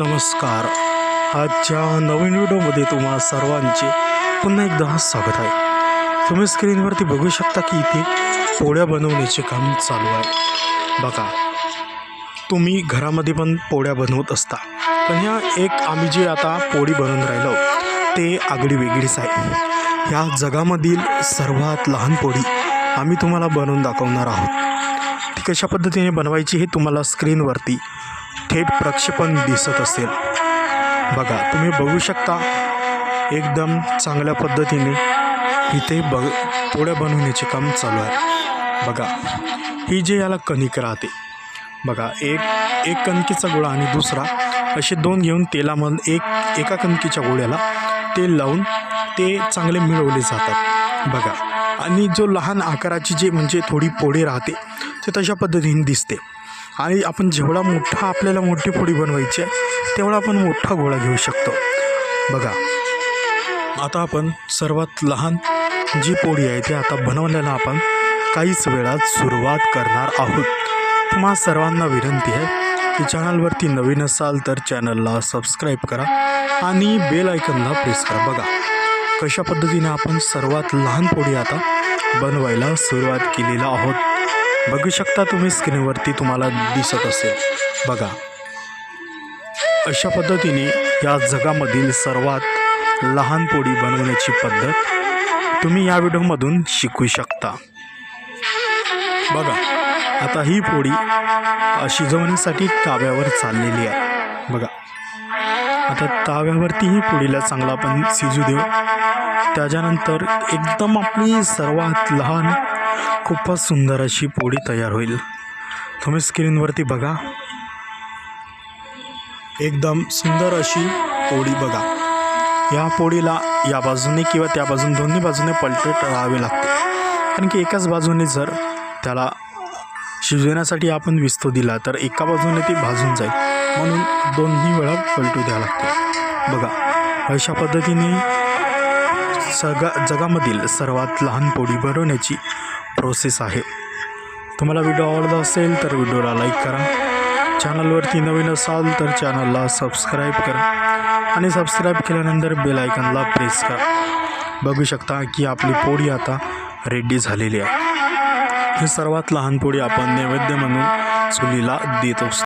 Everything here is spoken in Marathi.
नमस्कार. आजच्या नवीन व्हिडिओमध्ये तुम्हा सर्वांचे पुन्हा एकदा स्वागत आहे. तुम्ही स्क्रीनवरती बघू शकता की इथे पोळ्या बनवण्याचे काम चालू आहे. बघा तुम्ही घरामध्ये पण पोळ्या बनवत असता. पण ह्या एक आम्ही जे आता पोळी बनवून राहिलो ते आगळी वेगळीच आहे. ह्या जगामधील सर्वात लहान पोळी आम्ही तुम्हाला बनवून दाखवणार आहोत. ती कशा पद्धतीने बनवायची हे तुम्हाला स्क्रीनवरती थेट प्रक्षेपण दिसत असेल. बघा तुम्ही बघू शकता एकदम चांगल्या पद्धतीने इथे बघ पोळ्या बनवण्याचे काम चालू आहे. बघा ही जे याला कणिक राहते बघा एक एक कणकीचा गोळा आणि दुसरा असे दोन घेऊन तेलामध्ये एक एका कणकीच्या गोळ्याला तेल लावून ते चांगले मिळवले जातात. बघा आणि जो लहान आकाराची जे म्हणजे थोडी पोळी राहते ते तशा पद्धतीने दिसते. आणि आपण जेवढा मोठा आपल्याला मोठी पोळी बनवायची आहे तेवढा आपण मोठा गोळा घेऊ शकतो. बघा आता आपण सर्वात लहान जी पोळी आहे ती आता बनवण्याला आपण काहीच वेळात सुरुवात करणार आहोत. तुम्हा सर्वांना विनंती आहे की चॅनलवरती नवीन असाल तर चॅनलला सबस्क्राईब करा आणि बेल आयकनला प्रेस करा. बघा कशा पद्धतीने आपण सर्वात लहान पोळी आता बनवायला सुरुवात केलेला आहोत. बघू शकता तुम्ही स्क्रीनवरती तुम्हाला दिसत असेल. बघा. अशा पद्धतीने या जगामधील सर्वात लहान पोळी बनवण्याची पद्धत तुम्ही या व्हिडिओमधून शिकू शकता. बघा. आता ही पोळी शिजवण्यासाठी काव्यावर चाललेली आहे. बघा. आता ताव्यावरतीही पोळीला चांगला आपण शिजू देऊ. त्याच्यानंतर एकदम आपली सर्वात लहान खूपच सुंदर अशी पोळी तयार होईल. तुम्ही स्क्रीनवरती बघा. एकदम सुंदर अशी पोळी बघा. या पोळीला या बाजूने किंवा त्या बाजूने दोन्ही बाजूने पलटत राहावे लागते. कारण की एकाच बाजूने जर त्याला शिजवण्यासाठी आपण विस्तो दिला तर एका बाजूने ती भाजून जाईल. म्हणून दोन्ही वेळा पलटू द्यावं लागते. बघा अशा पद्धतीने सगा जगामधील सर्वात लहान पोळी बनवण्याची प्रोसेस आहे. तुम्हाला व्हिडिओ आवडला असेल तर व्हिडिओला लाईक करा. चॅनलवरती नवीन असाल तर चॅनलला सबस्क्राईब करा. आणि सबस्क्राईब केल्यानंतर बेल आयकनला प्रेस करा. बघू शकता की आपली पोळी आता रेडी झालेली आहे. हे सर्वात लहान पोळी आपण नैवेद्य म्हणून चुलीला देत असतो.